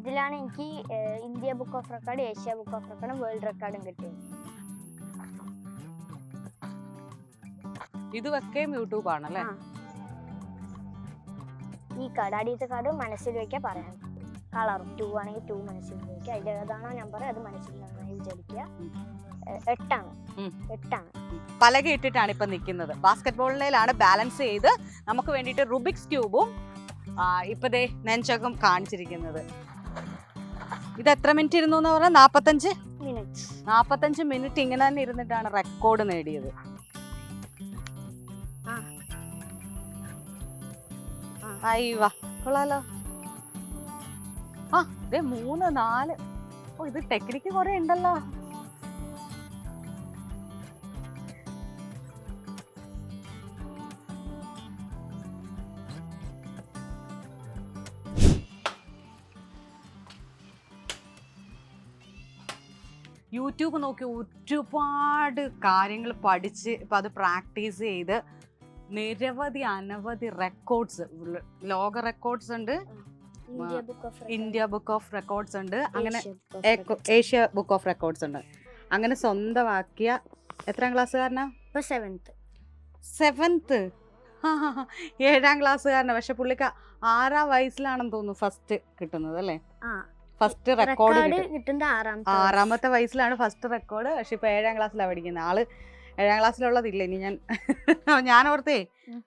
ഇതിലാണ് എനിക്ക് India book of record Asia book of റെക്കോർഡും വേൾഡ് റെക്കോർഡും കിട്ടിയത്. ഇതൊക്കെയും യൂട്യൂബ് ആണല്ലേ? ഈ കാർഡ് കാർഡ് മനസ്സിൽ വെക്കാൻ പറയാം കളറും ടു ആണെങ്കിൽ ടു മനസ്സിൽ വെക്കുക അതിന്റെ ഏതാണോ നമ്പർ അത് മനസ്സിൽ വിചാരിക്കുക. എട്ടാണ്. എട്ടാണ്. പലക ഇട്ടിട്ടാണ് ഇപ്പൊ നിൽക്കുന്നത്. ബാസ്കറ്റ് ബോളിലാണ് ബാലൻസ് ചെയ്ത് നമുക്ക് വേണ്ടിയിട്ട് റുബിക്സ് ക്യൂബും ഇപ്പൊ ദേ നെഞ്ചകം കാണിച്ചിരിക്കുന്നത്. ഇത് എത്ര മിനിറ്റ് ഇരുന്നു എന്ന് പറഞ്ഞാൽ നാപ്പത്തഞ്ച്? മിനിറ്റ് നാപ്പത്തഞ്ച് മിനിറ്റ് ഇങ്ങനെ തന്നെ ഇരുന്നിട്ടാണ് റെക്കോർഡ് നേടിയത്. കൊള്ളാലോ. ആ ഇതേ മൂന്ന് നാല്. ഓ ഇത് ടെക്നിക്ക് കുറെ ഉണ്ടല്ലോ. യൂട്യൂബ് നോക്കി ഒരുപാട് കാര്യങ്ങൾ പഠിച്ച് ഇപ്പം അത് പ്രാക്ടീസ് ചെയ്ത് നിരവധി അനവധി റെക്കോർഡ്സ് ലോക റെക്കോർഡ്സ് ഉണ്ട്. ഇന്ത്യ ബുക്ക് ഓഫ് റെക്കോർഡ്സ് ഉണ്ട്. അങ്ങനെ ഏഷ്യ ബുക്ക് ഓഫ് റെക്കോർഡ്സ് ഉണ്ട്. അങ്ങനെ സ്വന്തമാക്കിയ എത്രാം ക്ലാസ്സുകാരനാ? സെവൻത്ത് സെവൻത്ത് ഏഴാം ക്ലാസ്സുകാരനാ. പക്ഷെ പുള്ളിക്ക് ആറാം വയസ്സിലാണെന്ന് തോന്നുന്നു ഫസ്റ്റ് കിട്ടുന്നത് അല്ലേ? ഫസ്റ്റ് റെക്കോർഡ് കിട്ടുന്നത് ആറാമത്തെ വയസ്സിലാണ് ഫസ്റ്റ് റെക്കോർഡ് പക്ഷെ ഇപ്പൊ ഏഴാം ക്ലാസ്സിലാണ് പഠിക്കുന്നത്. ആൾ ഏഴാം ക്ലാസ്സിലുള്ളതില്ല ഇനി ഞാൻ ഞാൻ ഓർത്തേ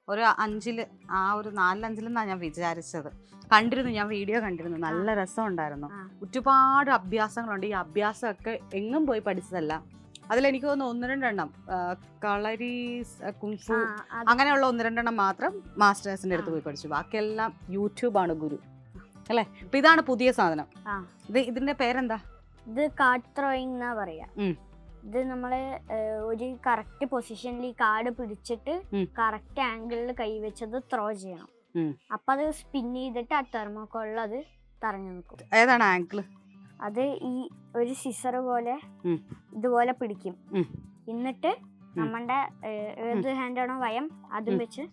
ഒരു അഞ്ചിൽ ആ ഒരു നാലിലഞ്ചിലെന്നാണ് ഞാൻ വിചാരിച്ചത്. കണ്ടിരുന്നു ഞാൻ വീഡിയോ കണ്ടിരുന്നു. നല്ല രസം ഉണ്ടായിരുന്നു. ഒരുപാട് അഭ്യാസങ്ങളുണ്ട്. ഈ അഭ്യാസമൊക്കെ എങ്ങും പോയി പഠിച്ചതല്ല. അതിലെനിക്ക് തോന്നുന്നു ഒന്ന് രണ്ടെണ്ണം. കളരി കുംഫു അങ്ങനെയുള്ള ഒന്ന് രണ്ടെണ്ണം മാത്രം മാസ്റ്റേഴ്സിന്റെ അടുത്ത് പോയി പഠിച്ചു. ബാക്കിയെല്ലാം യൂട്യൂബാണ് ഗുരു. അല്ലേ അപ്പൊ ഇതാണ് പുതിയ സാധനം ആ. ഇത് ഇതിന്റെ പേരെന്താ ഇത് കാർഡ് ത്രോയിങ് എന്നാ പറയാ ഉം. ഇത് നമ്മൾ ഏഹ്, ഒരു കറക്റ്റ് പൊസിഷനിൽ ഈ കാർഡ് പിടിച്ചിട്ട് ഉം. കറക്റ്റ് ആംഗിളിൽ കൈവച്ചത് ത്രോ ചെയ്യണം ഉം. അപ്പൊ അത് സ്പിൻ ചെയ്തിട്ട് ആ തെർമോക്കോളിൽ അത് തറഞ്ഞു നിൽക്കും ഏതാണ് ആങ്കിൾ അത് ഈ ഒരു സിസർ പോലെ ഉം. ഇതുപോലെ പിടിക്കും ഉം. എന്നിട്ട് നമ്മളുടെ ഏത് ഹാൻഡാണോ വയം അതും വെച്ച്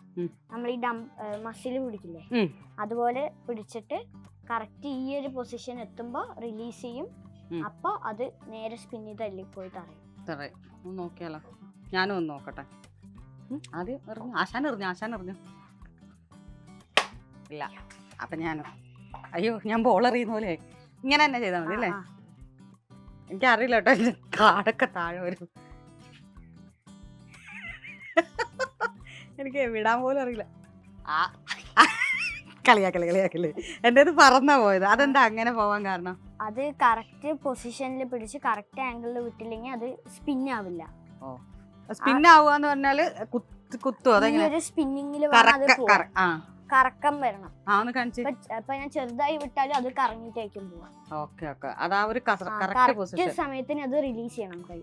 നമ്മൾ ഈ ഡം മസിൽ പിടിക്കില്ലേ? അതുപോലെ പിടിച്ചിട്ട് കറക്റ്റ് ഈ ഒരു പൊസിഷൻ എത്തുമ്പോൾ റിലീസ് ചെയ്യും. അപ്പൊ അപ്പോൾ അത് നേരെ സ്പിൻ ചെയ്ത് അതിൽ പോയി തറയും. നോക്കിയാലോ? ഞാനും ഒന്ന് നോക്കട്ടെ. ആദ്യം എറിഞ്ഞു. ആശാൻ എറിഞ്ഞു ആശാൻ എറിഞ്ഞു. ഇല്ല. അപ്പൊ ഞാനും? അയ്യോ ഞാൻ ബോൾ എറിയുന്ന പോലെ ഇങ്ങനെ തന്നെ ചെയ്താൽ മതി അല്ലേ? എനിക്കറിയില്ല കേട്ടോ കാടൊക്കെ താഴെ വരും. എനിക്ക് വിടാൻ പോലും അറിയില്ല. ആ. കളിയാക്കൽ കളിയാക്കൽ. എന്റെ ഇത് പറന്നാ പോയത്. അതെന്താ അങ്ങനെ പോവാൻ കാരണം? അത് കറക്റ്റ് പൊസിഷനിൽ പിടിച്ച് കറക്റ്റ് ആംഗിളിൽ വിട്ടില്ലെങ്കിൽ അത് സ്പിൻ ആവില്ല. ഓ. സ്പിൻ ആവുക എന്ന് പറഞ്ഞാൽ കുത്ത് അതെങ്ങനെ? സ്പിന്നിങ്ങിൽ അത് കറക്ക വരണം. അപ്പൊ ഞാൻ ചെറുതായി വിട്ടാലും അത് കറങ്ങിയിട്ടായിരിക്കും പോവാം. Okay okay. അതാ ഒരു കറക്റ്റ് സമയത്തിന് അത് റിലീസ് ചെയ്യണം കൈ.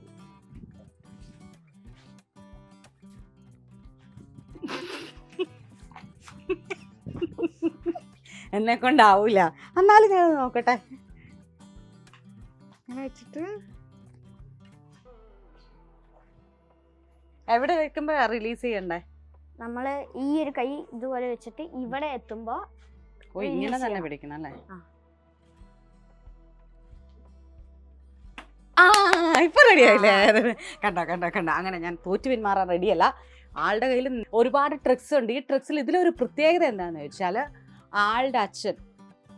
എന്നെ കൊണ്ടാവൂല. എന്നാലും ഞാൻ നോക്കട്ടെ. വെച്ചിട്ട് എവിടെ വെക്കുമ്പോ റിലീസ് ചെയ്യണ്ടേ? നമ്മൾ ഈ ഒരു കൈ ഇതുപോലെ വെച്ചിട്ട് ഇവിടെ എത്തുമ്പോ ഓ ഇങ്ങനെ തന്നെ. പിടിക്കണം അല്ലേ. ആ. ഇപ്പൊ റെഡി ആയില്ലേ? കണ്ടോ കണ്ടോ കണ്ടോ. അങ്ങനെ ഞാൻ തോറ്റു പിന്മാറാൻ റെഡിയല്ല ആളുടെ കയ്യിൽ ഒരുപാട് ട്രിക്സ് ഉണ്ട്. ഈ ട്രിക്സിൽ ഇതിലൊരു പ്രത്യേകത എന്താണെന്ന് വെച്ചാൽ ആളുടെ അച്ഛൻ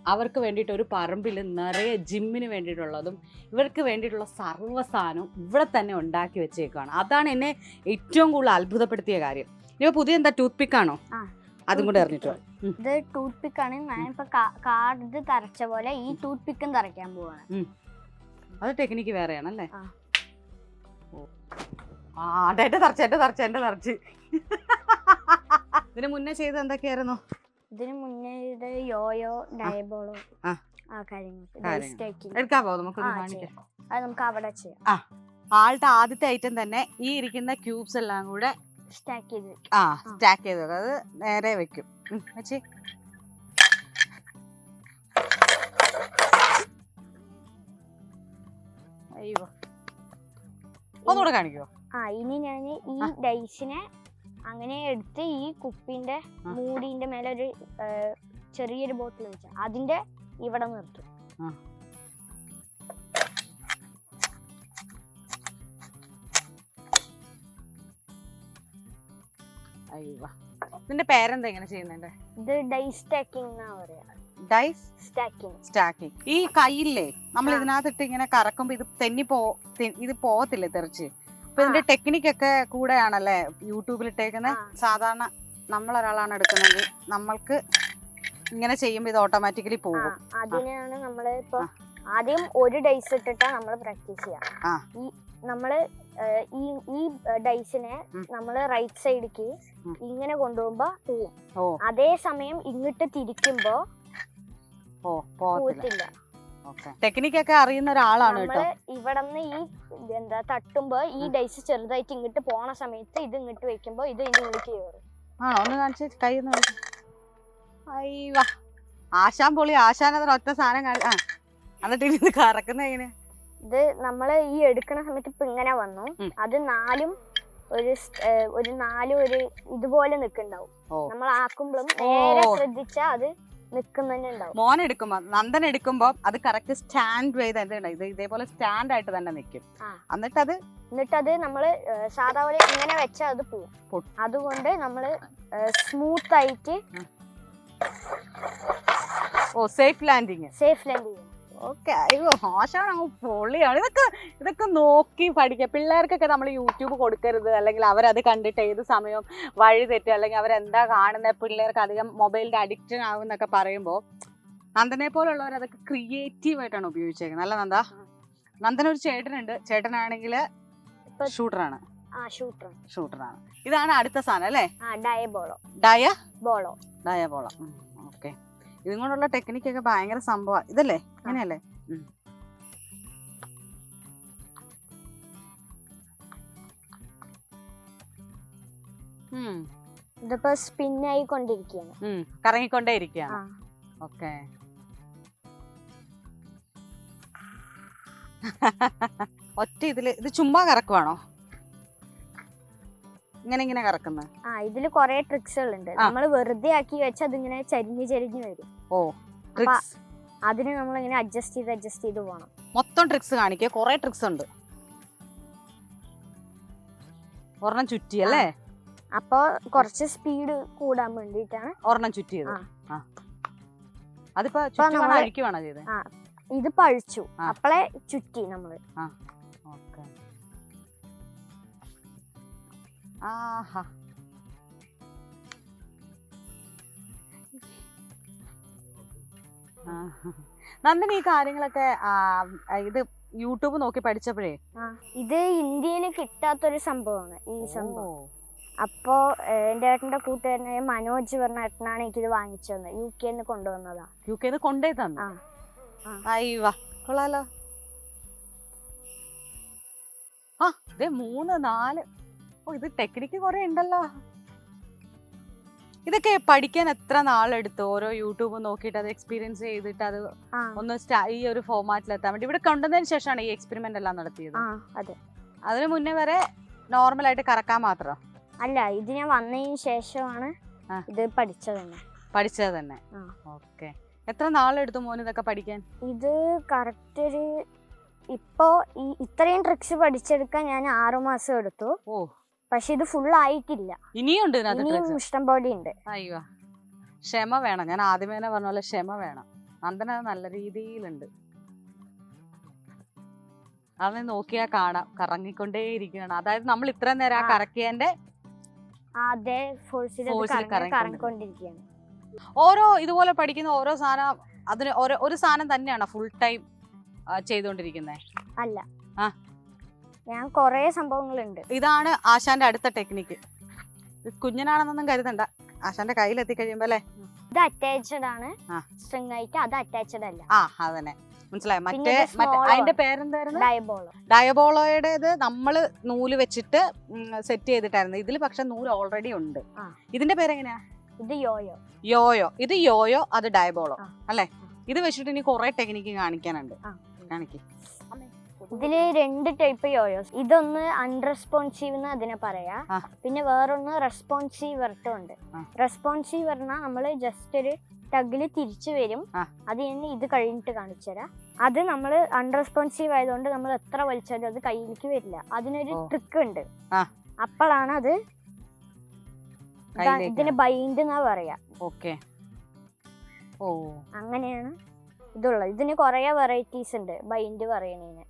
അവർക്ക് വേണ്ടിയിട്ട് ഒരു പറമ്പിൽ നിറയെ ജിമ്മിന് വേണ്ടിയിട്ടുള്ളതും ഇവർക്ക് വേണ്ടിയിട്ടുള്ള സർവ സാധനവും ഇവിടെ തന്നെ ഉണ്ടാക്കി വെച്ചേക്കാണ് അതാണ് എന്നെ ഏറ്റവും കൂടുതൽ അത്ഭുതപ്പെടുത്തിയ കാര്യം. ഇപ്പൊ പുതിയ എന്താ ടൂത്ത് പിക്കാണോ. അതും കൂടെ അറിഞ്ഞിട്ടോ ഇത് ടൂത്ത് പിക്ക് ആണ്. ഞാനിപ്പോ കാർഡ് തറച്ച പോലെ ഈ ടൂത്ത് പിക്കും തറയ്ക്കാൻ പോവാണ്. അത് ടെക്നിക്ക് വേറെയാണല്ലേ? ആ. അതെ തറച്ച് എന്റെ തറച്ച് എന്റെ തറച്ച്. ഇതിന് മുന്നേ ചെയ്ത് എന്തൊക്കെയായിരുന്നു? ഇതിന് മുന്നേ ഇത് യോയോ ഡയബോളോ ആ. കാര്യങ്ങൾ. എടുക്കാവോ കാണിക്കാം. അത് നമുക്ക് അവിടെ ചെയ്യാം. ആളുടെ ആദ്യത്തെ ഐറ്റം തന്നെ ഈ ഇരിക്കുന്ന ക്യൂബ്സ് എല്ലാം കൂടെ സ്റ്റാക്ക് ചെയ്ത് ആ സ്റ്റാക്ക് ചെയ്ത് വെക്കും. അത് നേരെ വെക്കും. വെച്ച്. അയ്യോ. ഒന്നുകൂടെ കാണിക്കോ ആ ഇനി ഞാൻ ഈ ഡൈസിനെ അങ്ങനെ എടുത്ത് ഈ കുപ്പിന്റെ. മൂടിന്റെ മേലെ ഒരു ചെറിയൊരു ബോട്ടിൽ വെച്ച അതിന്റെ ഇവിടെ നിർത്തും. ഇതിന്റെ പേരെന്താ ഇങ്ങനെ ചെയ്യുന്നുണ്ട് ഇത് ഡൈ സ്റ്റാക്കിംഗ് എന്നാ പറയാ. Dice stacking. സ്റ്റാക്കിംഗ്. ഈ കൈയില്ലേ നമ്മൾ. ഇതിനകത്തിട്ട് ഇങ്ങനെ കറക്കുമ്പോ ഇത് തെന്നി പോ ഇത് പോകത്തില്ലേ തെറിച്ച്? അപ്പൊ ഇതിന്റെ ടെക്നിക്ക് ഒക്കെ കൂടെയാണല്ലേ യൂട്യൂബിൽ ഇട്ടേക്കുന്നത് സാധാരണ സാധാരണ നമ്മളൊരാളാണ് എടുക്കുന്നത്. നമ്മൾക്ക് ഇങ്ങനെ ചെയ്യുമ്പോൾ ഇത് ഓട്ടോമാറ്റിക്കലി പോകും. അതിനാണ് നമ്മൾ ഇപ്പൊ ആദ്യം ഒരു ഡൈസ് ഇട്ടിട്ടാ നമ്മൾ പ്രാക്ടീസ് ചെയ്യാം. ഈ നമ്മൾ ഈ ഈ ഡൈസിനെ. നമ്മൾ റൈറ്റ് സൈഡിക്ക് ഇങ്ങനെ കൊണ്ടുപോകുമ്പോ പോവും. അതേ സമയം ഇങ്ങോട്ട് തിരിക്കുമ്പോ പോകത്തില്ല. ടെക്നിക്കൊക്കെ അറിയുന്ന ഒരാളാണ് കേട്ടോ. നിന്ന് ഇവിടെന്ന് ഈ എന്താ തട്ടുമ്പോ ഈ ഡൈസ് ചെറുതായിട്ട് ഇങ്ങോട്ട് പോണ സമയത്ത് ഇത് ഇങ്ങോട്ട് വെക്കുമ്പോ ഇത് ഇതിന്റെ ഉള്ളിൽ കയറും. ആ ഒന്ന് കാണിച്ച് കൈ ഒന്ന് കാണിച്ച്. അയ്യവാ. ആശാൻ പൊളി ആശാൻ അതൊരു ഒറ്റ സാധനം കാണി ആ എന്നിട്ട് ഇത് കറക്കുന്ന എങ്ങനെ? ഇത് നമ്മൾ ഈ എടുക്കുന്ന സമയത്ത് ഇപ്പൊ ഇങ്ങനെ വന്നു. അത് നാലും ഒരു ഒരു നാലും ഒരു ഇതുപോലെ നിക്കുണ്ടാവും നമ്മൾ ആക്കുമ്പോഴും നേരെ അത് മോൻ എടുക്കുമ്പോ നന്ദൻ എടുക്കുമ്പോ അത് കറക്റ്റ് സ്റ്റാൻഡ് ചെയ്ത് ഇത് ഇതേപോലെ സ്റ്റാൻഡ് ആയിട്ട് തന്നെ നിൽക്കും. എന്നിട്ട് അത് എന്നിട്ട് അത് നമ്മൾ സാധാരണ സാധാ പോലെ ഇങ്ങനെ വെച്ചാൽ അത് പോവും. പൊട്ടും. അതുകൊണ്ട് നമ്മൾ സ്മൂത്ത് ആയിട്ട് oh safe landing safe land ചെയ്യും ഓക്കെ. അയ്യോ മോശമാണ് അങ്ങ് പൊള്ളിയാണ് ഇതൊക്കെ ഇതൊക്കെ നോക്കി പഠിക്കുക പിള്ളേർക്കൊക്കെ നമ്മൾ യൂട്യൂബ് കൊടുക്കരുത്. അല്ലെങ്കിൽ അവരത് കണ്ടിട്ട് ഏത് സമയവും വഴി തെറ്റുക അല്ലെങ്കിൽ അവരെന്താ കാണുന്നത് പിള്ളേർക്ക് അധികം മൊബൈലിന്റെ അഡിക്ഷൻ ആകും എന്നൊക്കെ പറയുമ്പോൾ നന്ദനെ പോലുള്ളവർ അതൊക്കെ ക്രിയേറ്റീവ് ആയിട്ടാണ് ഉപയോഗിച്ചേക്കുന്നത്. അല്ല നന്ദ? നന്ദന ഒരു ചേട്ടനുണ്ട്. ചേട്ടനാണെങ്കിൽ ഷൂട്ടറാണ്. ഷൂട്ടറാണ്. ഇതാണ് അടുത്ത സാധനം അല്ലേ? ഡയബോളോ ഡയ ബോളോ ഡയബോള ഓക്കെ ഇതും കൊണ്ടുള്ള ടെക്നിക്കൊക്കെ ഭയങ്കര സംഭവം. ഇതല്ലേ? അങ്ങനെയല്ലേ ഇതിപ്പോ കൊണ്ടിരിക്കുകയാണ് ഉം. കറങ്ങിക്കൊണ്ടേ ഇരിക്കുകയാണ് ആ. ഓക്കെ. ഒറ്റ ഇതിൽ ഇത് ചുമ്മാ കറക്കുവാണോ? ഇങ്ങനെ ഇങ്ങനെ കറക്കുന്ന? ആ ഇതിൽ കൊറേ ട്രിക്സുകൾ ഉണ്ട് ആ. നമ്മൾ വെറുതെ ആക്കി വെച്ചാൽ അതിങ്ങനെ ചരിഞ്ഞ് ചരിഞ്ഞ് വരും. Oh tricks? അതിന് നമ്മൾ ഇങ്ങനെ അഡ്ജസ്റ്റ് ചെയ്ത് അഡ്ജസ്റ്റ് ചെയ്ത് പോകണം മൊത്തം ട്രിക്സ് കാണിക്കുക കുറെ ട്രിക്സ് ഉണ്ട് ഒരെണ്ണം ചുറ്റി അല്ലേ? അപ്പൊ കുറച്ച് സ്പീഡ് കൂടാൻ വേണ്ടിയിട്ടാണ്. ഒരെണ്ണം ചുറ്റിയത്. അതിപ്പോ ചുറ്റുവാണോ വേണം അഴിക്കുവാണോ ചെയ്തത് ഇത് പഴിച്ചു. അപ്പളെ ചുറ്റി നമ്മൾ. ആഹാ. നന്ദിനി ഈ കാര്യങ്ങളൊക്കെ ആ, ഇത് യൂട്യൂബ് നോക്കി പഠിച്ചപ്പോഴേ? ആ ഇത് ഇന്ത്യയിൽ കിട്ടാത്തൊരു സംഭവമാണ് ഈ സംഭവം. അപ്പോ എന്റെ ഏട്ടന്റെ കൂട്ടുകാരനായ മനോജ് പറഞ്ഞ ഏട്ടനാണ് എനിക്കിത് വാങ്ങിച്ചു തന്നത് യു കെന്ന് കൊണ്ടുവന്നതാ. യു കെന്ന് കൊണ്ടേ തന്ന. കൊള്ളാലോ. ആ ഇതേ മൂന്ന് നാല്. ഓ ഇത് ടെക്നിക്ക് കുറെ ഉണ്ടല്ലോ. ഇതൊക്കെ പഠിക്കാൻ എത്ര നാളെടുത്തു? ഓരോ യൂട്യൂബ് നോക്കിയിട്ട് അത് എക്സ്പീരിയൻസ് ചെയ്തിട്ട് അത് ഒന്ന് ഈ ഒരു ഫോമാറ്റിൽ എത്താൻ വേണ്ടി. ഇവിടെ കൊണ്ടുവന്നതിന് ശേഷമാണ് ഈ എക്സ്പെരിമെന്റ് എല്ലാം നടത്തിയത്. അതെ. അതിനു മുന്നേ വരെ നോർമൽ ആയിട്ട് കറക്കാൻ മാത്രം? അല്ല ഇത് ഞാൻ വന്നതിന് ശേഷമാണ് ഇത് പഠിച്ചത് തന്നെ. പഠിച്ചത് തന്നെ. ഓക്കെ. എത്ര നാളെടുത്തു മോൻ ഇതൊക്കെ പഠിക്കാൻ? ഇത് കറക്റ്റ് ഒരു ഇപ്പോ ഈ ഇത്രയും ട്രിക്സ് പഠിച്ചെടുക്കാൻ ഞാൻ ആറുമാസം എടുത്തു. ഓ. പക്ഷെ ഇത് ഫുൾ ആയിട്ടില്ല. ഇനിയും tricks. ഇഷ്ടം പോലെ ഉണ്ട്. അയ്യോ. ക്ഷമ വേണം. ഞാൻ ആദ്യമേ തന്നെ പറഞ്ഞ പോലെ ക്ഷമ വേണം. നന്ദന നല്ല രീതിയിലുണ്ട്. അതെ നോക്കിയാ കാണാം. കറങ്ങിക്കൊണ്ടേ ഇരിക്കുകയാണ് അതായത് നമ്മൾ ഇത്ര നേരം ആ കറക്കിയന്റെ കറക്കിയതിന്റെ അതേ. കറങ്ങിക്കൊണ്ടിരിക്കുകയാണ്. ഓരോ ഇതുപോലെ പഠിക്കുന്ന ഓരോ സാധനം അതിന് ഒരു സാധനം തന്നെയാണ് ഫുൾ ടൈം ചെയ്തുകൊണ്ടിരിക്കുന്നത് അല്ല. ആ. ഞാൻ കൊറേ സംഭവങ്ങളുണ്ട്. ഇതാണ് ആശാന്റെ അടുത്ത ടെക്നിക്ക് കുഞ്ഞനാണെന്നൊന്നും കരുതണ്ട. ആശാന്റെ കയ്യിൽ എത്തിക്കഴിയുമ്പോ അല്ലേ? ഇത് അറ്റാച്ച്ഡ് ആണ്. ആ. സ്ട്രിങ് ആയിട്ട് അത് അറ്റാച്ച്ഡ് അല്ല. ആ അതന്നെ. മനസ്സിലായി? മറ്റേ ഇത് മറ്റേ അതിന്റെ. പേരെന്തായിരുന്നു? ഡയബോളോ ഡയബോളോയുടേത് നമ്മൾ നൂൽ വെച്ചിട്ട് സെറ്റ് ചെയ്തിട്ടായിരുന്നു. ഇതിൽ പക്ഷെ നൂൽ ഓൾറെഡി ഉണ്ട്. ആ. ഇതിന്റെ പേരെങ്ങനെയാ? ഇത് യോയോ. യോയോ. ഇത് യോയോ അത് ഡയബോളോ ആ. അല്ലേ? ഇത് വെച്ചിട്ട് ഇനി കുറെ ടെക്നിക്ക് കാണിക്കാനുണ്ട്. ആ. കാണിക്ക്. ഇതിൽ രണ്ട് ടൈപ്പ് യോയോസ് ഇതൊന്ന് അൺറെസ്പോൺസീവ് എന്ന് അതിനെ പറയാ. പിന്നെ വേറൊന്ന് റെസ്പോൺസീവ് വരട്ടും ഉണ്ട്. റെസ്പോൺസീവ് പറഞ്ഞാൽ നമ്മൾ ജസ്റ്റ് ഒരു ടഗിൽ തിരിച്ചു വരും. അത് ഇനി ഇത് കഴിഞ്ഞിട്ട് കാണിച്ചുതരാം അത് നമ്മൾ അൺറെസ്പോൺസീവ് ആയതുകൊണ്ട് നമ്മൾ എത്ര വലിച്ചാലും അത് കയ്യിലേക്ക് വരില്ല. അതിനൊരു. ട്രിക്ക് ഉണ്ട്. അപ്പോഴാണ് അത് ഇതിന് ബൈൻഡ് എന്നാ പറയാ. ഓക്കെ. അങ്ങനെയാണ് ഇതുള്ളത്. ഇതിന് കുറെ വെറൈറ്റീസ് ഉണ്ട് ബൈൻഡ് പറയുന്നതിന്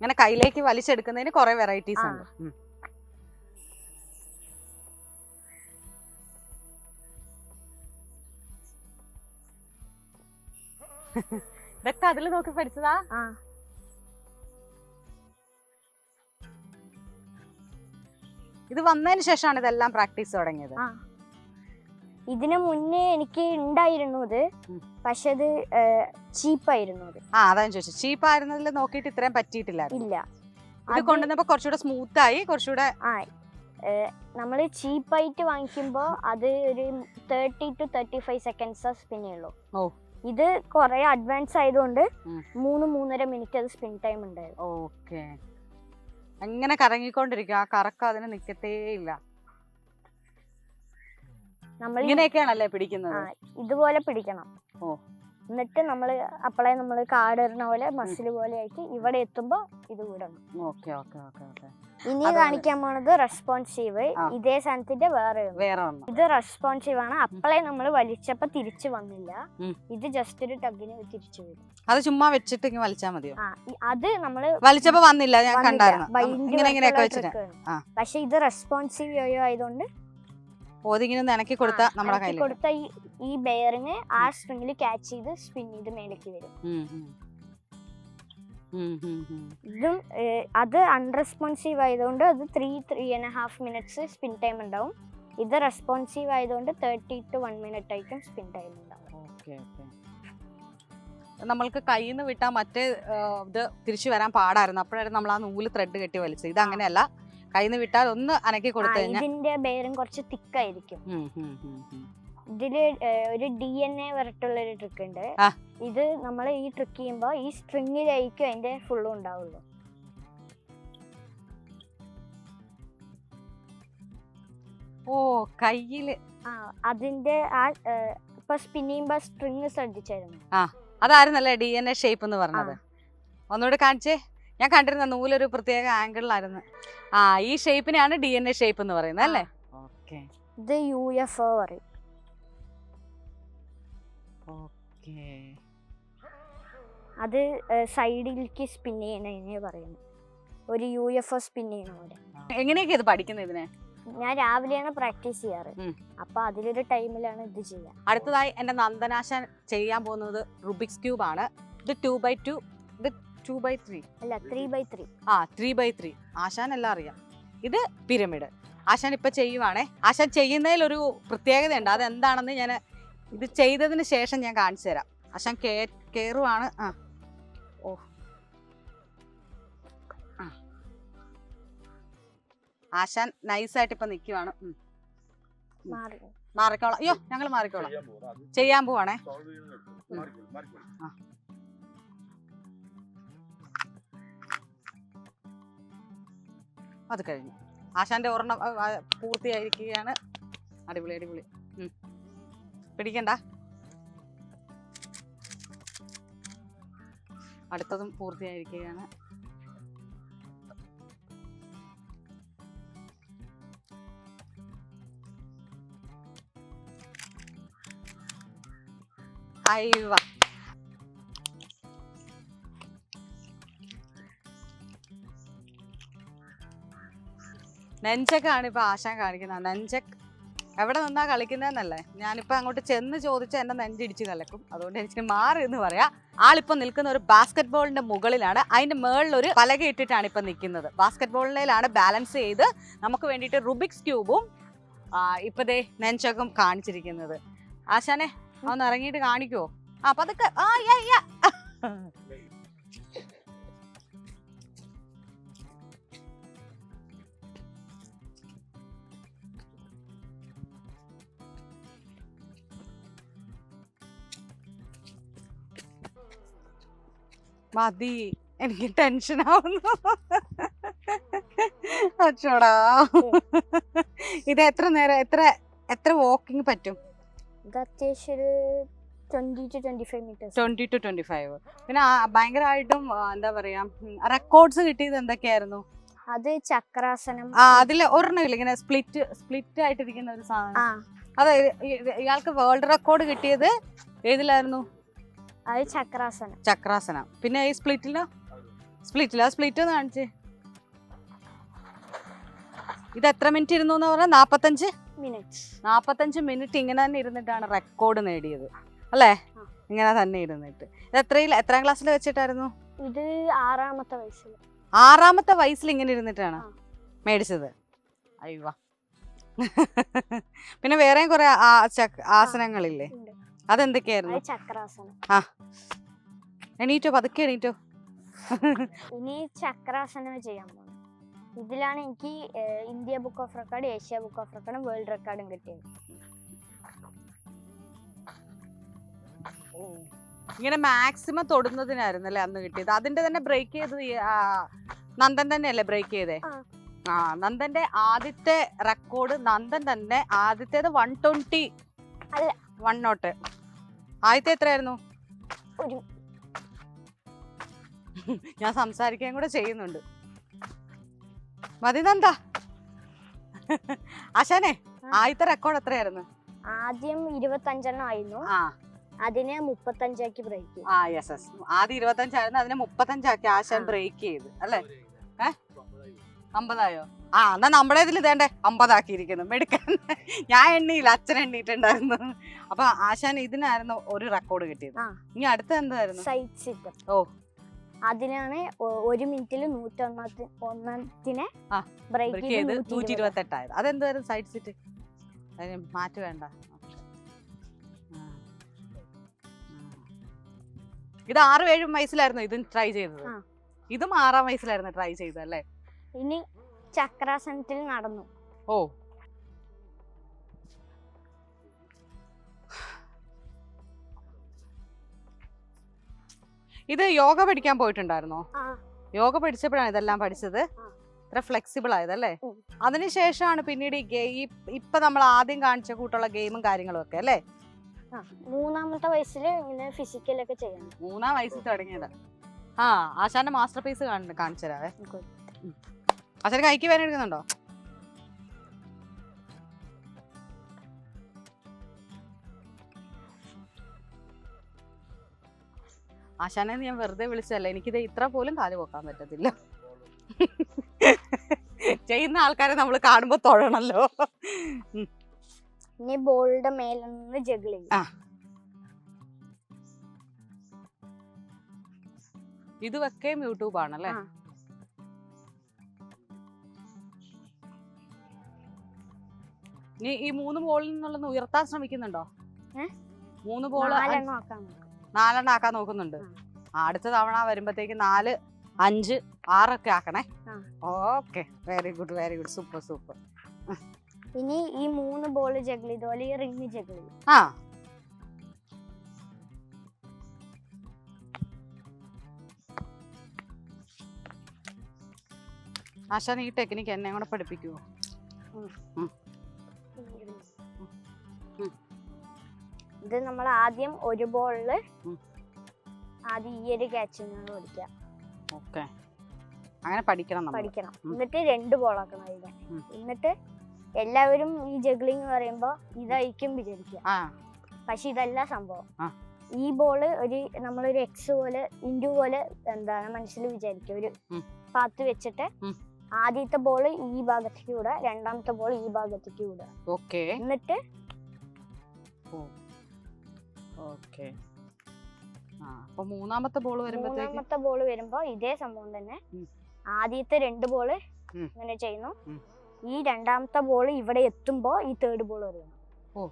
അങ്ങനെ കയ്യിലേക്ക് വലിച്ചെടുക്കുന്നതിന് കുറെ വെറൈറ്റീസ് ഉണ്ട്. ഇതൊക്കെ അതിൽ നോക്കി പഠിച്ചതാ? ഇത് വന്നതിന് ശേഷമാണ് ഇതെല്ലാം പ്രാക്ടീസ് തുടങ്ങിയത്. ആ. ഇതിന് മുന്നേ എനിക്ക് ഉണ്ടായിരുന്നു ഇത് പക്ഷെ അത് ചീപ്പായിരുന്നു അത്. ആ അതാണ് ചോദിച്ചത് ചീപ്പായിരുന്നതിൽ നോക്കിയിട്ട് ഇത്രയും പറ്റിയിട്ടില്ല ഇല്ല. ഇത് അത് കൊണ്ടുവന്നപ്പോ കുറച്ചുകൂടെ സ്മൂത്ത് ആയി കുറച്ചുകൂടെ ആ നമ്മൾ ചീപ്പായിട്ട് വാങ്ങിക്കുമ്പോൾ അത് ഒരു thirty two thirty five seconds സ്പിന്നുള്ളൂ ഓ. ഇത് കുറെ അഡ്വാൻസ് ആയതുകൊണ്ട്. മൂന്ന് മൂന്നര മിനിറ്റ് അത് സ്പിൻ ടൈം ഉണ്ടായിരുന്നു. ഓക്കെ. അങ്ങനെ കറങ്ങിക്കൊണ്ടിരിക്കും. ആ കറക്കം അതിന് നിക്കത്തേ ഇല്ല. നമ്മൾ ഇങ്ങനെയൊക്കെയാണല്ലേ പിടിക്കുന്നത്? ഇതുപോലെ പിടിക്കണം. ഓ. എന്നിട്ട് നമ്മൾ അപ്പളെ നമ്മൾ കാടിടുന്ന പോലെ മസിൽ പോലെ ആയിട്ട് ഇവിടെ എത്തുമ്പോൾ ഇത് വിടണം. Okay okay okay okay. ഇനി കാണിക്കാൻ പോണത് റെസ്പോൺസീവ്. ഇതേ സാധനത്തിന്റെ വേറെ. വേറെ ഇത് റെസ്പോൺസീവ് ആണ് അപ്പളെ നമ്മൾ വലിച്ചപ്പോ തിരിച്ചു വന്നില്ല. ഇത് ജസ്റ്റ് ഒരു ടഗിന് തിരിച്ചു വരും. അത് ചുമ്മാ വെച്ചിട്ട് വലിച്ചാൽ മതിയോ? ആ അത് നമ്മൾ വലിച്ചപ്പോ വന്നില്ല ഞാൻ. കണ്ടായിരുന്നു. പക്ഷെ ഇത് റെസ്പോൺസീവ് ആയതുകൊണ്ട് ഓതിങ്ങനെ നനക്കി കൊടുത്ത നമ്മുടെ കയ്യിൽ കൊടുത്ത ഈ ഈ ബെയറിങ് ആ സ്ട്രിങ്ങിൽ ക്യാച്ച് ചെയ്ത് സ്പിൻ ചെയ്ത് മേലേക്ക് വരും. ഇതും അത് അൺറെസ്പോൺസീവ് ആയതുകൊണ്ട് അത് three three and half minutes spin time ഉണ്ടാവും. ഇത് റെസ്പോൺസീവ് ആയതുകൊണ്ട് തേർട്ടി ടു വൺ മിനിറ്റ് ആയിരിക്കും സ്പിൻ ടൈം ഉണ്ടാവും നമ്മൾക്ക് കയ്യിൽ നിന്ന് വിട്ടാൽ മറ്റേ ഇത് തിരിച്ചു വരാൻ പാടായിരുന്നു. അപ്പോഴായിരുന്നു നമ്മൾ ആ നൂൽ ത്രെഡ് കെട്ടി വലിച്ചത്. ഇത് അങ്ങനെയല്ല കയ്യിൽ നിന്ന് വിട്ടാൽ ഒന്ന് അനക്കി കൊടുത്തു കഴിഞ്ഞാൽ ഇതിന്റെ ബെയറും കുറച്ച് തിക്കായിരിക്കും. ഇതിൽ ഒരു ഡി എൻ എ വരട്ടുള്ള ഒരു ട്രിക്ക് ഉണ്ട് ഇത് നമ്മൾ ഈ ട്രിക്ക് ചെയ്യുമ്പോൾ ഈ സ്ട്രിങ്ങിലായിരിക്കും അതിന്റെ ഫുള്ളും ഉണ്ടാവുള്ളൂ. ഓ കയ്യിൽ. അതിന്റെ ആ ഇപ്പൊ സ്പിൻ ചെയ്യുമ്പോ സ്ട്രിങ് ശ്രദ്ധിച്ചായിരുന്നു. അതായിരുന്നല്ലേ ഡി എൻ എ ഷേപ്പ് എന്ന് പറഞ്ഞത്. ഒന്നുകൂടെ കാണിച്ചേ. ഞാൻ കണ്ടിരുന്ന നൂലൊരു പ്രത്യേക ആംഗിളിലായിരുന്നു. ആ ഈ ഷേപ്പിനെയാണ് ഡി എൻ എ ഷേപ്പ് എന്ന് പറയുന്നത് അല്ലേ? ഓക്കെ. ഇത് യു എഫ് ഒ പറയും. ഓക്കെ. അത് സൈഡിലേക്ക് സ്പിൻ ചെയ്യണതിനെ പറയുന്നത് ഒരു യു എഫ് ഒ സ്പിൻ ചെയ്യണ പോലെ. എങ്ങനെയൊക്കെ ഇത് പഠിക്കുന്നത് ഇതിനെ? ഞാൻ രാവിലെയാണ് പ്രാക്ടീസ് ചെയ്യാറ്. അപ്പൊ അതിലൊരു ടൈമിലാണ് ഇത് ചെയ്യുക അടുത്തതായി എന്റെ നന്ദനാശൻ ചെയ്യാൻ പോകുന്നത് റുബിക്സ് ക്യൂബ് ആണ്. ഇത് ടു ബൈ ടു ഇത് ടു ബൈ ത്രീ അല്ല ത്രീ ബൈ ത്രീ ആ ത്രീ ബൈ ത്രീ ആശാൻ എല്ലാം അറിയാം. ഇത് പിരമിഡ്. ആശാൻ ഇപ്പൊ ചെയ്യുവാണേ. ആശാൻ ചെയ്യുന്നതിൽ ഒരു പ്രത്യേകത ഉണ്ട് അത് എന്താണെന്ന് ഞാൻ ഇത് ചെയ്തതിന് ശേഷം ഞാൻ കാണിച്ചു തരാം. ആശാൻ കേ കയറുവാണ് ആ. ഓ. ആ. ആശാൻ നൈസായിട്ട് ഇപ്പൊ നിൽക്കുവാണ് മാറിക്കോളാം. അയ്യോ ഞങ്ങൾ മാറിക്കോളാം. ചെയ്യാൻ പോവാണേ. ആ. അത് കഴിഞ്ഞു. ആശാന്റെ ഒരെണ്ണം പൂർത്തിയായിരിക്കുകയാണ്. അടിപൊളി അടിപൊളി. പിടിക്കണ്ട. അടുത്തതും പൂർത്തിയായിരിക്കുകയാണ്. അയ്യോ. നെഞ്ചക്കാണ് ഇപ്പൊ ആശാൻ കാണിക്കുന്നത്. നെഞ്ചക്ക് എവിടെ നിന്നാ കളിക്കുന്നതെന്നല്ലേ? ഞാനിപ്പോ അങ്ങോട്ട് ചെന്ന് ചോദിച്ച എന്നെ നെഞ്ചിടിച്ച് കലക്കും. അതുകൊണ്ട് എനിക്ക് മാറി എന്ന് പറയാ. ആളിപ്പോ നിൽക്കുന്ന ഒരു ബാസ്കറ്റ് ബോളിന്റെ മുകളിലാണ്. അതിന്റെ മുകളിൽ ഒരു പലക ഇട്ടിട്ടാണ് ഇപ്പൊ നിൽക്കുന്നത്. ബാസ്കറ്റ് ബോളിലാണ് ബാലൻസ് ചെയ്ത് നമുക്ക് വേണ്ടിയിട്ട് റുബിക്സ് ക്യൂബും ഇപ്പൊ ദേ നെഞ്ചക്കും കാണിച്ചിരിക്കുന്നത്. ആശാനെ ഒന്ന് ഇറങ്ങിയിട്ട് കാണിക്കുവോ? ആ പതുക്കെ. ആ യാ. മതി. എനിക്ക് ടെൻഷൻ ആവുന്നു. അച്ചോടാ. ഇത് എത്ര നേരം എത്ര എത്ര വാക്കിംഗ് പറ്റും? ട്വന്റി ടു ട്വന്റി ഫൈവ് പിന്നെ ഭയങ്കരമായിട്ടും എന്താ പറയാ റെക്കോർഡ്സ് കിട്ടിയത് എന്തൊക്കെയായിരുന്നു? അത് ചക്രാസനം. ആ അതിൽ ഒരെണ്ണമില്ല ഇങ്ങനെ സ്പ്ലിറ്റ് സ്പ്ലിറ്റ് ആയിട്ടിരിക്കുന്ന ഒരു സാധനം. അതെ ഇയാൾക്ക് വേൾഡ് റെക്കോർഡ് കിട്ടിയത് ഏതിലായിരുന്നു? അത് ചക്രാസനം. ചക്രാസനം. പിന്നെ ഈ സ്പ്ലിറ്റിലോ? സ്പ്ലിറ്റിലോ സ്പ്ലിറ്റ് ഒന്ന് കാണിച്ചേ. ഇത് എത്ര മിനിറ്റ് ഇരുന്നു എന്ന് പറഞ്ഞാൽ നാപ്പത്തഞ്ച്? മിനിറ്റ്സ്. നാപ്പത്തഞ്ച് മിനിറ്റ് ഇങ്ങനെ തന്നെ ഇരുന്നിട്ടാണ് റെക്കോർഡ് നേടിയത്. അല്ലേ? ഇങ്ങനെ തന്നെ ഇരുന്നിട്ട്. ഇത് എത്രയിൽ എത്രാം ക്ലാസ്സിൽ വെച്ചിട്ടായിരുന്നു? ഇത് ആറാമത്തെ വയസ്സിൽ ആറാമത്തെ വയസ്സിൽ ഇങ്ങനെ ഇരുന്നിട്ടാണ്. മേടിച്ചത്. അയ്യോ. പിന്നെ വേറെയും കുറെ ആസനങ്ങളില്ലേ? അതെന്തൊക്കെയായിരുന്നു? അത് ചക്രാസനം എണീറ്റോ പതുക്കെ എണീറ്റോ. ഇനി ചക്രാസനം ചെയ്യാൻ പോകുന്നത് ഇതിലാണ് എനിക്ക് India book of record Asia book of റെക്കോർഡും വേൾഡ് റെക്കോർഡും കിട്ടിയത്. ഇങ്ങനെ മാക്സിമം തൊടുന്നതിനായിരുന്നു അല്ലേ അന്ന് കിട്ടിയത്? അതിന്റെ തന്നെ ബ്രേക്ക് ചെയ്ത് ആ, നന്ദൻ തന്നെയല്ലേ ബ്രേക്ക് ചെയ്തേ? ആ. ആ നന്ദന്റെ ആദ്യത്തെ റെക്കോർഡ് നന്ദൻ തന്നെ ആദ്യത്തേത് വൺ ട്വന്റി. വൺ നോട്ട് ആദ്യത്തെ എത്രയായിരുന്നു? ഞാൻ സംസാരിക്കാൻ കൂടെ ചെയ്യുന്നുണ്ട്. മതി നന്ദ ആശാനെ ആദ്യത്തെ റെക്കോർഡ് എത്രയായിരുന്നു? ആദ്യം ഇരുപത്തഞ്ചെണ്ണം ആയിരുന്നു. ആ. അതിനെ മുപ്പത്തഞ്ചാക്കി ബ്രേക്ക് ആ യെസ് യെസ് ആദ്യം ഇരുപത്തഞ്ചായിരുന്നു അതിനെ മുപ്പത്തഞ്ചാക്കി ആശാൻ. ബ്രേക്ക് ചെയ്ത് അല്ലേ? അമ്പതായോ? ആ എന്നാ നമ്മുടെ ഇതിൽ ഇതേണ്ടേ? അമ്പതാക്കിയിരിക്കുന്നു. മെടുക്കാൻ. ഞാൻ എണ്ണിയില്ല. അച്ഛൻ എണ്ണിയിട്ടുണ്ടായിരുന്നു. അപ്പൊ ആശാൻ ഇതിനായിരുന്നു ഒരു റെക്കോർഡ് കിട്ടിയത്. ഇനി അടുത്ത എന്തായിരുന്നു? ഓ. അതിനാണ് ഒരു മിനിറ്റിൽ ബ്രേക്ക് ചെയ്ത് ചെയ്ത് നൂറ്റി ഇരുപത്തെട്ടായത് അതെന്തായിരുന്നു സൈഡ് സീറ്റ് മാറ്റ് വേണ്ട. ഇത് ആറും ഏഴും വയസ്സിലായിരുന്നു ഇതും ട്രൈ ചെയ്തത്. ഇതും ആറാം വയസ്സിലായിരുന്നു ട്രൈ ചെയ്തത് അല്ലേ? ഇനി ചക്രാസനത്തിൽ നടന്നു. ഓ. ഇത് യോഗ പഠിക്കാൻ പോയിട്ടുണ്ടായിരുന്നോ? യോഗ പഠിച്ചപ്പോഴാണ് ഇതെല്ലാം പഠിച്ചത്. ഇത്ര ഫ്ലെക്സിബിൾ ആയതല്ലേ? അതിനുശേഷമാണ് പിന്നീട് ഈ ഗെയിം ഇപ്പൊ നമ്മൾ ആദ്യം കാണിച്ച കൂട്ടുള്ള ഗെയിമും കാര്യങ്ങളും ഒക്കെ അല്ലേ? മൂന്നാമത്തെ വയസ്സിൽ ഇങ്ങനെ ഫിസിക്കലൊക്കെ ചെയ്യണം മൂന്നാം വയസ്സിൽ തുടങ്ങിയത്. ആ ആശാന്റെ മാസ്റ്റർ പീസ് കാണിച്ചു തരാവേ. ആശാന് കൈക്ക് വേദന എടുക്കുന്നുണ്ടോ? ആശാനെ ഞാൻ വെറുതെ വിളിച്ചതല്ല. എനിക്കിത് ഇത്ര പോലും കാൽ പോക്കാൻ പറ്റത്തില്ല. ചെയ്യുന്ന ആൾക്കാരെ നമ്മൾ കാണുമ്പോ തൊഴണല്ലോ. ഇനി ബോളിന്റെ മേലെ നിന്ന് ജഗിൾ ചെയ്യും. ആ. ഇതൊക്കെ യൂട്യൂബ് ആണല്ലേ? നീ ഈ മൂന്ന് ബോളിൽ നിന്നുള്ളത് ഉയർത്താൻ ശ്രമിക്കുന്നുണ്ടോ? മൂന്ന് ബോൾ നാലെണ്ണം ആക്കാൻ നോക്കും. ആക്കാൻ നോക്കുന്നുണ്ട്. അടുത്ത തവണ വരുമ്പത്തേക്ക് നാല് അഞ്ച് ആറൊക്കെ ആക്കണേ. Okay. Very good very good super super ഇനി ഈ മൂന്ന് ബോൾ ജഗിൾ ചെയ്തോലെ ഈ റിങ് ജഗിൾ ആ. ആശാൻ ഈ ടെക്നിക്ക് എന്നെ കൂടെ പഠിപ്പിക്കുമോ ഇത് നമ്മൾ ആദ്യം ഒരു ബോളിൽ ആദ്യം ഈ ഒരു ക്യാച്ചിങ് പഠിക്കുക ഓക്കെ. അങ്ങനെ പഠിക്കണം പഠിക്കണം. എന്നിട്ട് രണ്ട് ബോളാക്കണം അതിനെ ഉം. എന്നിട്ട് എല്ലാവരും ഈ ജഗ്ലിംഗ് പറയുമ്പോൾ ഇതായിരിക്കും വിചാരിക്കുക. പക്ഷെ ഇതല്ല സംഭവം. ഈ ബോൾ ഒരു നമ്മളൊരു എക്സ് പോലെ ഇൻഡു പോലെ എന്താണ് മനസ്സിൽ വിചാരിക്കുക. ഒരു. പാത്ത് വെച്ചിട്ട് ആദ്യത്തെ ബോൾ ഈ ഭാഗത്തേക്ക് വിടുക രണ്ടാമത്തെ ബോൾ ഈ ഭാഗത്തേക്ക് വിടുക. എന്നിട്ട് ഓക്കെ. അപ്പൊ മൂന്നാമത്തെ ബോൾ വരുമ്പോഴത്തേക്ക് മൂന്നാമത്തെ ബോൾ വരുമ്പോൾ ഇതേ സംഭവം തന്നെ. ആദ്യത്തെ രണ്ട് ബോൾ. ഇങ്ങനെ ചെയ്യുന്നു. ഈ രണ്ടാമത്തെ ബോൾ ഇവിടെ എത്തുമ്പോ ഈ തേർഡ് ബോൾ വരുന്നു ഓ.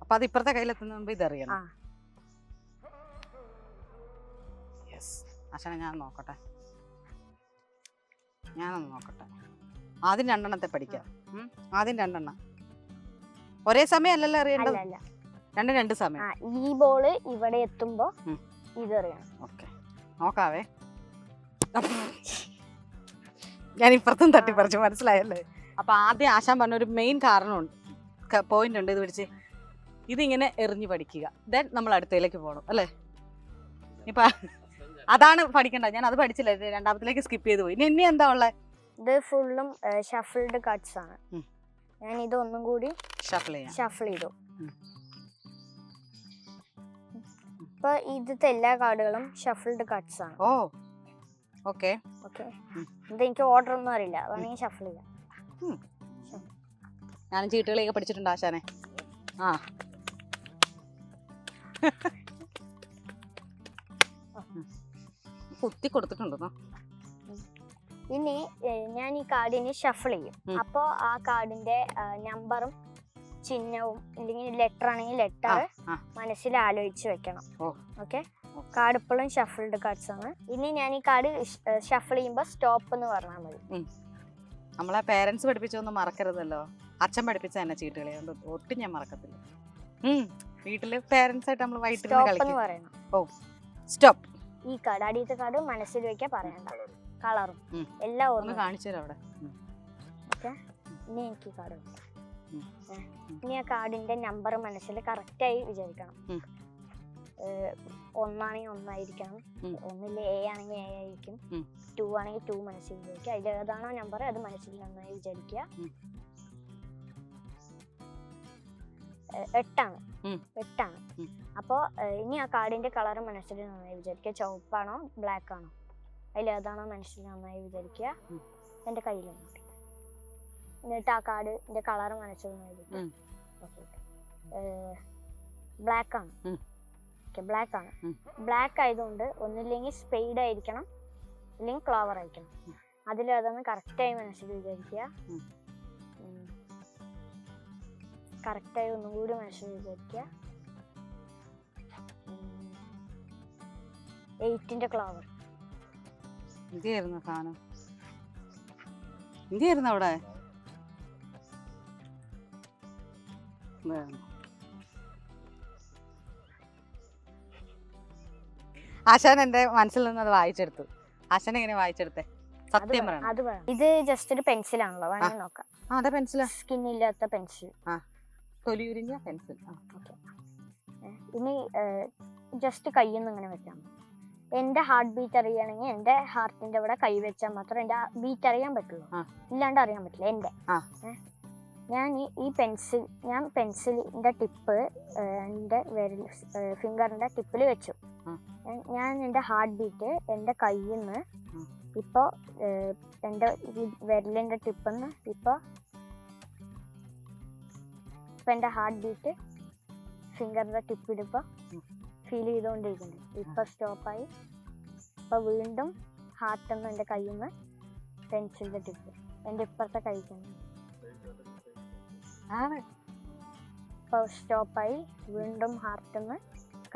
അപ്പൊ അത് ഇപ്പുറത്തെ കയ്യിലെത്തുന്ന മുമ്പ് ഇതറിയണം. യെസ് അച്ഛനെ ഞാൻ നോക്കട്ടെ. ഞാനൊന്ന് നോക്കട്ടെ. ആദ്യം രണ്ടെണ്ണത്തെ പഠിക്കാം. ആദ്യം രണ്ടെണ്ണം. ഒരേ സമയം അല്ലല്ലോ അറിയേണ്ടത്? അല്ല രണ്ടും രണ്ട് സമയം. ആ ഈ ബോൾ ഇവിടെ എത്തുമ്പോ ഉം. ഇത് എറിയണം ഓക്കെ. നോക്കാവേ. ഞാൻ ഇപ്പുറത്തും തട്ടിപ്പറിച്ചു മനസ്സിലായല്ലേ? അപ്പൊ ആദ്യം ആശാൻ പറഞ്ഞ ഒരു മെയിൻ കാരണമുണ്ട്. പോയിന്റ് ഉണ്ട് ഇത് പിടിച്ച്. ഇതിങ്ങനെ എറിഞ്ഞു പഠിക്കുക. ദെൻ നമ്മൾ അടുത്തയിലേക്ക് പോകണം അല്ലേ? ഇപ്പൊ അതാണ് പഠിക്കേണ്ട. ഞാൻ അത് പഠിച്ചില്ല. ഇത് രണ്ടാമത്തിലേക്ക് സ്കിപ്പ് ചെയ്ത് പോയി. ഇനി ഇനി എന്താ ഉള്ളത് ഇത് ഫുള്ളും ഷഫിൾഡ് കട്ട്സ് ആണ്. ഉം. ഞാൻ ഇത് ഒന്നും കൂടി ഷഫിൾ ചെയ്യാം. ഷഫിൾ ചെയ്തു. ഇപ്പൊ ഇതിത്തെ എല്ലാ കാർഡുകളും ഷഫിൾഡ് കാർഡ്സ് ആണ്. ഓ ഓക്കെ. ഓക്കെ. ഇത് എനിക്ക് ഓർഡർ ഒന്നും അറിയില്ല. വേണമെങ്കിൽ ഷഫിൾ ചെയ്യാം. ഞാനും ചീട്ടുകളൊക്കെ പഠിച്ചിട്ടുണ്ട് ആശാനെ. ആ. കുത്തി കൊടുത്തിട്ടുണ്ടെന്നോ? ഇനി ഞാൻ ഈ കാർഡിനെ ഷഫിൾ ചെയ്യും. അപ്പോ അപ്പോൾ ആ കാർഡിന്റെ നമ്പറും ചിഹ്നവും അല്ലെങ്കിൽ ലെറ്റർ ആണെങ്കിൽ ലെറ്റർ. മനസ്സിൽ ആലോചിച്ച് വെക്കണം. ഓക്കെ കാർഡ് ഇപ്പോഴും ഷഫിൾഡ് കാർഡ്സ് ആണ്. ഇനി ഞാൻ ഈ കാർഡ് ഷഫിൾ ചെയ്യുമ്പോൾ സ്റ്റോപ്പ് എന്ന് പറഞ്ഞാൽ മതി. നമ്മളെ പേരൻസ് പഠിപ്പിച്ചൊന്നും മറക്കരുതല്ലോ. അച്ഛൻ പഠിപ്പിച്ച തന്നെ ചീട്ടുകളി. അതുകൊണ്ട് ഒട്ടും ഞാൻ മറക്കത്തില്ല. വീട്ടിൽ പേരൻസ് ആയിട്ട് നമ്മൾ വൈകിട്ട് കളിക്കും. ഓ. സ്റ്റോപ്പ് ഈ കാർഡ് അടിയത്തെ കാർഡ് മനസ്സിൽ വെക്കാൻ പറയണ്ട. കളറും. എല്ലാം ഒന്ന് ഒന്ന് കാണിച്ചു തരാം അവിടെ. ഉം. ഇനി എനിക്ക് കാർഡ്. ഇനി ആ കാർഡിന്റെ നമ്പർ മനസ്സിൽ കറക്റ്റായി വിചാരിക്കണം. ഒന്നാണെങ്കിൽ ഒന്നായിരിക്കണം. ഒന്നിൽ എ ആണെങ്കിൽ എ ആയിരിക്കും. ടു ആണെങ്കിൽ ടു മനസ്സിൽ വിചാരിക്കുക അതിൽ ഏതാണോ നമ്പർ അത് മനസ്സിൽ നന്നായി വിചാരിക്കുക. എട്ടാണ്. എട്ടാണ്. അപ്പോ അപ്പോൾ ഇനി ആ കാർഡിന്റെ കളർ മനസ്സിൽ നന്നായി വിചാരിക്കുക. ചുവപ്പാണോ ബ്ലാക്ക് ആണോ? അതിൽ ഏതാണോ മനസ്സിൽ നന്നായി വിചാരിക്കുക. എന്റെ എന്റെ കയ്യിലൊന്നും എന്നിട്ട് ആ കാർഡ് എന്റെ കളർ മനസ്സിൽ നന്നായി ബ്ലാക്ക് ആണ്. ഓക്കെ ബ്ലാക്ക് ആണ്. ബ്ലാക്ക് ആയതുകൊണ്ട് ഒന്നില്ലെങ്കിൽ സ്പെയ്ഡ് ആയിരിക്കണം. അല്ലെങ്കിൽ ക്ലോവർ ആയിരിക്കണം. അതൊന്ന് കറക്റ്റായി മനസ്സിൽ വിചാരിക്കുക. കറക്റ്റായി ഒന്നും കൂടി മനസ്സിൽ വിചാരിക്കുക. എയ്റ്റിന്റെ ക്ലവർ ഇന്ത്യയായിരുന്നു സാധനം? ഇന്ത്യയായിരുന്നു അവിടെ. ആശാൻ എന്റെ മനസ്സിൽ നിന്ന് അത് വായിച്ചെടുത്തു. ആശാൻ എങ്ങനെ വായിച്ചെടുത്തേ? സത്യം പറയണം. അത് വേണം ഇത് ജസ്റ്റ് ഒരു പെൻസിലാണല്ലോ വേണമെങ്കിൽ നോക്കാം. ആ അതെ പെൻസിലാ. സ്കിൻ ഇല്ലാത്ത പെൻസിൽ. തൊലി ഉരിഞ്ഞ പെൻസിൽ. ഇനി ജസ്റ്റ് കയ്യിൽ നിന്ന് ഇങ്ങനെ വെക്കാം. എന്റെ ഹാർട്ട് ബീറ്റ് അറിയണമെങ്കിൽ എന്റെ ഹാർട്ടിന്റെ അവിടെ കൈവച്ചാൽ മാത്രം എന്റെ ബീറ്റ് അറിയാൻ പറ്റുള്ളൂ. ഇല്ലാണ്ട് അറിയാൻ പറ്റില്ല എന്റെ ഞാൻ ഈ പെൻസിൽ ഞാൻ പെൻസിലിന്റെ ടിപ്പ് എന്റെ വിരൽ ഫിംഗറിന്റെ ടിപ്പിൽ വെച്ചു ഞാൻ എന്റെ ഹാർട്ട് ബീറ്റ് എന്റെ കയ്യിൽ നിന്ന്. ഇപ്പോൾ എന്റെ ഈ വിരലിന്റെ ടിപ്പിൽ നിന്ന് ഇപ്പോൾ ഇപ്പം എന്റെ ഹാർട്ട് ബീറ്റ് ഫിംഗറിന്റെ ടിപ്പിലിപ്പോൾ. ഫീൽ ചെയ്തുകൊണ്ടിരിക്കുന്നത് ഇപ്പം സ്റ്റോപ്പായി ഇപ്പം വീണ്ടും ഹാർട്ട് എന്ന് എന്റെ കയ്യിൽ നിന്ന് പെൻസിലിന്റെ ടിപ്പ് എന്റെ ഇപ്പുറത്തെ കഴിക്കുന്നു ആണ്. ഇപ്പോൾ സ്റ്റോപ്പായി വീണ്ടും ഹാർട്ട് നിന്ന്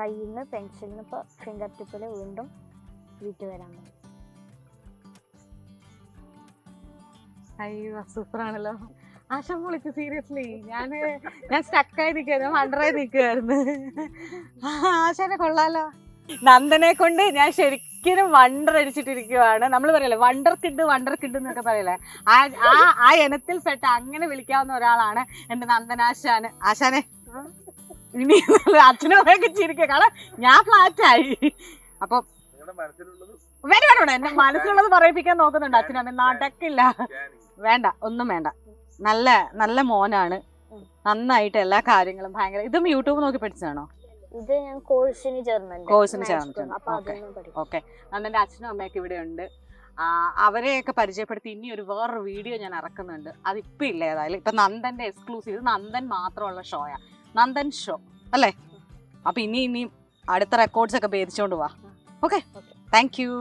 കയ്യിൽ നിന്ന് പെൻസിലിൽ നിന്ന് ഇപ്പോൾ ഫിംഗർ ടിപ്പിൽ വീണ്ടും വീട്ടിൽ വരാൻ തുടങ്ങി അയ്യോ സൂപ്പർ ആണല്ലോ. ആശ പൊളിക്ക് സീരിയസ്ലി ഞാൻ ഞാൻ സ്റ്റക്കായി നിൽക്കുന്നു മണ്ടറായി നിൽക്കുമായിരുന്നു ആശാനെ കൊള്ളാലോ. നന്ദനെ കൊണ്ട് ഞാൻ ശരിക്കും വണ്ടർ അടിച്ചിട്ടിരിക്കുവാണ്. നമ്മൾ പറയല്ലേ വണ്ടർ കിഡ് വണ്ടർ കിഡ് എന്നൊക്കെ പറയല്ലേ. ആ ആ ഇനത്തിൽ ഇനത്തിൽപ്പെട്ട അങ്ങനെ വിളിക്കാവുന്ന ഒരാളാണ് എന്റെ നന്ദനാശാന് ആശാനെ. ഇനി അച്ഛനും അമ്മയൊക്കെ ചിരിക്കുക കാരണം ഞാൻ ഫ്ലാറ്റായി അപ്പൊ വേണ്ട വേണ്ട എന്റെ മനസ്സിലുള്ളത് പറയിപ്പിക്കാൻ നോക്കുന്നുണ്ട് അച്ഛനും അമ്മ നടക്കില്ല വേണ്ട ഒന്നും വേണ്ട. നല്ല നല്ല മോനാണ്. നന്നായിട്ട് എല്ലാ കാര്യങ്ങളും ഭയങ്കര ഇതും യൂട്യൂബ് നോക്കി പഠിച്ചതാണോ? ഇത് ഞാൻ കോഴ്സിന് ചേർന്നു കോഴ്സിന് ചേർന്നിട്ടുണ്ട്. ഓക്കെ. നന്ദന്റെ അച്ഛനും അമ്മയൊക്കെ ഇവിടെ ഉണ്ട് അവരെയൊക്കെ പരിചയപ്പെടുത്തി ഇനി ഒരു വേറൊരു വീഡിയോ ഞാൻ ഇറക്കുന്നുണ്ട്. അതിപ്പോ ഇല്ല ഏതായാലും. ഇപ്പൊ നന്ദന്റെ എക്സ്ക്ലൂസീവ് നന്ദൻ മാത്രമുള്ള ഷോയാ നന്ദൻ ഷോ അല്ലേ? അപ്പൊ ഇനി ഇനി അടുത്ത റെക്കോർഡ്സ് ഒക്കെ ഭേദിച്ചോണ്ട് പോവാ ഓക്കെ. Thank you.